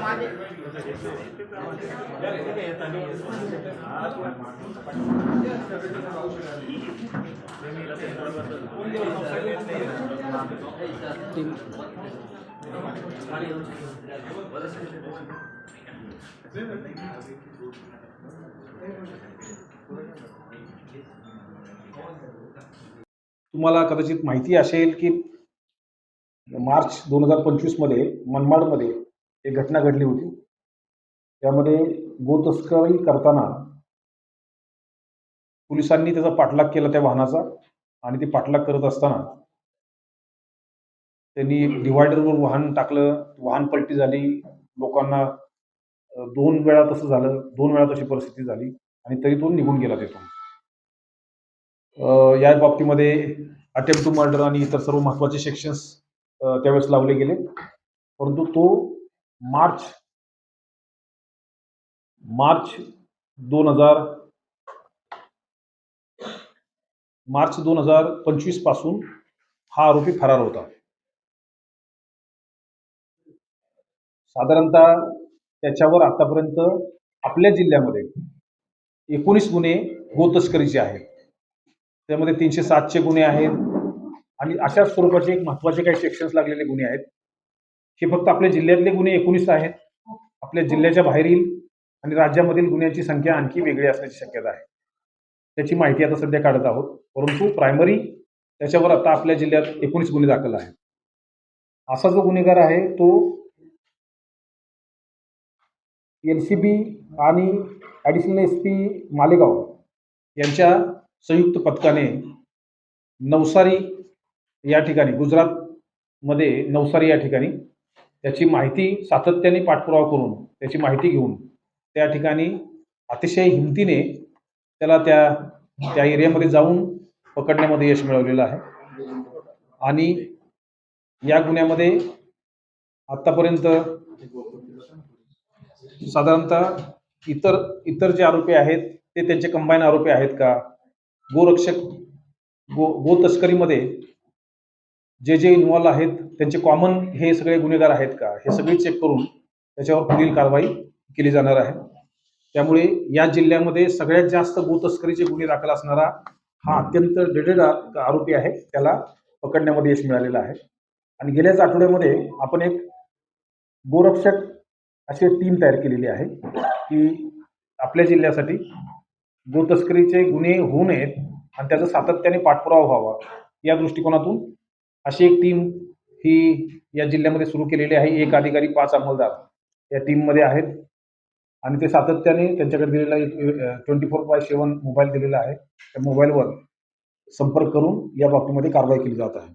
మరి तुम्हाला कदाचित माहिती असेल की मार्च दोन हजार पंचवीसमध्ये मनमाडमध्ये एक घटना घडली होती. त्यामध्ये गोतस्करी करताना पोलिसांनी त्याचा पाठलाग केला त्या वाहनाचा आणि ते पाठलाग करत असताना त्यांनी डिवायडरवर वाहन टाकलं वाहन पलटी झाली. लोकांना दोन वेळा तसं झालं दोन वेळा तशी परिस्थिती झाली आणि तरी तो निघून गेला तिथून. या बाबतीमध्ये अटेम्प्ट टू मर्डर आणि इतर सर्व महत्त्वाचे सेक्शन्स त्यावेळेस लावले गेले. परंतु तो मार्च मार्च दोन हजार मार्च दोन हजार पंचवीसपासून हा आरोपी फरार होता. साधारणतः त्याच्यावर आतापर्यंत आपल्या जिल्ह्यामध्ये एकोणीस गुन्हे गोतस्करीचे आहेत. त्यामध्ये तीनशे सातचे गुन्हे आहेत. आणि अशाच स्वरूपाचे एक महत्त्वाचे काही सेक्शन्स लागलेले गुन्हे आहेत. हे फक्त आपल्या जिल्ह्यातले गुन्हे एकोणीस आहेत. आपल्या जिल्ह्याच्या बाहेरील आणि राज्यामधील गुन्ह्यांची संख्या आणखी वेगळी असण्याची शक्यता आहे. त्याची माहिती आता सध्या काढत आहोत. परंतु प्रायमरी त्याच्यावर आता आपल्या जिल्ह्यात एकोणीस गुन्हे दाखल आहेत. असा जो गुन्हेगार आहे तो एल सी बी आणि ॲडिशनल एस पी मालेगाव यांच्या संयुक्त पथकाने नवसारी या ठिकाणी गुजरातमध्ये नवसारी या ठिकाणी त्याची माहिती सातत्याने पाठपुरावा करून त्याची माहिती घेऊन त्या ठिकाणी अतिशय हिमतीने त्याला त्या त्या एरियामध्ये जाऊन पकडण्यामध्ये यश मिळवलेलं आहे. आणि या गुन्ह्यामध्ये आत्तापर्यंत साधारणतः इतर इतर जे आरोपी आहेत ते त्यांचे कंबाईन आरोपी आहेत का? गोरक्षक गो गो तस्करीमध्ये जे जे इन्व्हॉल्व आहेत त्यांचे कॉमन हे सगळे गुन्हेगार आहेत का? हे सगळे चेक करून त्याच्यावर पुढील कारवाई केली जाणार आहे. त्यामुळे या जिल्ह्यामध्ये सगळ्यात जास्त गोतस्करीचे गुन्हे दाखल असणारा हा अत्यंत डेडेड आरोपी आहे. त्याला पकडण्यामध्ये यश मिळालेलं आहे. आणि गेल्याच आठवड्यामध्ये आपण एक गोरक्षक अशी टीम तयार केलेली आहे की आपल्या जिल्ह्यासाठी गोतस्करीचे गुन्हे होऊ नयेत आणि त्याचा सातत्याने पाठपुरावा व्हावा या दृष्टिकोनातून अशी एक टीम ही या जिल्ह्यामध्ये सुरू केलेली आहे. एक अधिकारी पाच अंमलदार या टीममध्ये आहेत. आणि ते सातत्याने त्यांच्याकडे दिलेला एक twenty four by seven mobile दिलेला आहे. त्या मोबाईलवर संपर्क करून या बाबतीमध्ये कारवाई केली जात आहे.